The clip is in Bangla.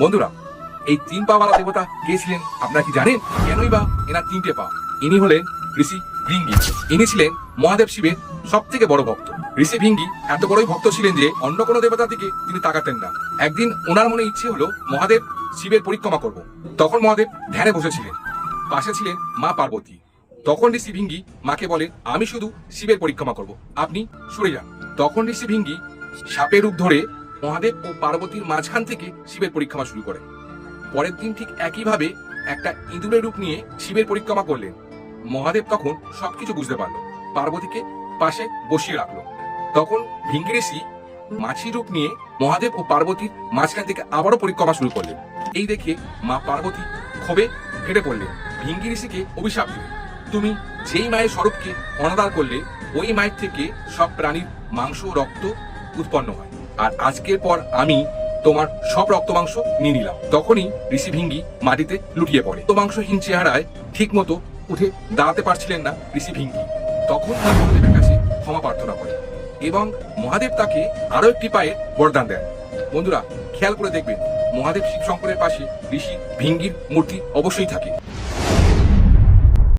বন্ধুরা, এই তিন পাওয়ালা দেবতা কে ছিলেন আপনারা কি জানেন? কেনই বা এনার তিনটে পা? ইনি হলেন ঋষি ভৃঙ্গি। ইনি ছিলেন মহাদেব শিবের সব থেকে বড় ভক্ত। ঋষি ভিঙ্গি এত বড়ই ভক্ত ছিলেন যে অন্য কোনো দেবতার দিকে তিনি তাকাতেন না। একদিন ওনার মনে ইচ্ছে হলো মহাদেব শিবের পরিক্রমা করব। তখন মহাদেব ধ্যানে বসেছিলেন। পাশে ছিলেন মা পার্বতী। তখন ঋষি ভিঙ্গি মাকে বলে, আমি শুধু শিবের পরিক্রমা করব। আপনি সরে যান। তখন ঋষি ভিঙ্গি সাপের রূপ ধরে মহাদেব ও পার্বতীর মাঝখান থেকে শিবের পরিক্রমা শুরু করেন। পরের দিন ঠিক একইভাবে একটা ইঁদুরের রূপ নিয়ে শিবের পরিক্রমা করলেন। মহাদেব তখন সবকিছু বুঝতে পারল। পার্বতীকে পাশে বসিয়ে রাখল। তখন ভিঙ্গি ঋষি মাছির রূপ নিয়ে মহাদেব ও পার্বতীর মাঝখান থেকে আবারও পরিক্রমা শুরু করলেন। এই দেখে মা পার্বতী ক্ষোভে ফেটে পড়লেন। ভিঙ্গি ঋষিকে অভিশাপ দিলেন। তুমি যেই মায়ের স্বরূপকে অনাদার করলে, ওই মায়ের থেকে সব প্রাণীর মাংস রক্ত উৎপন্ন হয়। আর আজকের পর আমি তোমার সব রক্ত মাংস নিয়ে নিলাম। তখনই ঋষি ভিঙ্গি মাটিতে লুটিয়ে পড়ে। রক্ত মাংসহীন চেহারায় ঠিক মতো উঠে দাঁড়াতে পারছিলেন না ঋষি ভিঙ্গি। তখন তার মহাদেবের কাছে ক্ষমা প্রার্থনা করে এবং মহাদেব তাকে আরও একটি পায়ে বরদান দেন। বন্ধুরা, খেয়াল করে দেখবেন, মহাদেব শিব শঙ্করের পাশে ঋষি ভিঙ্গির মূর্তি অবশ্যই থাকে।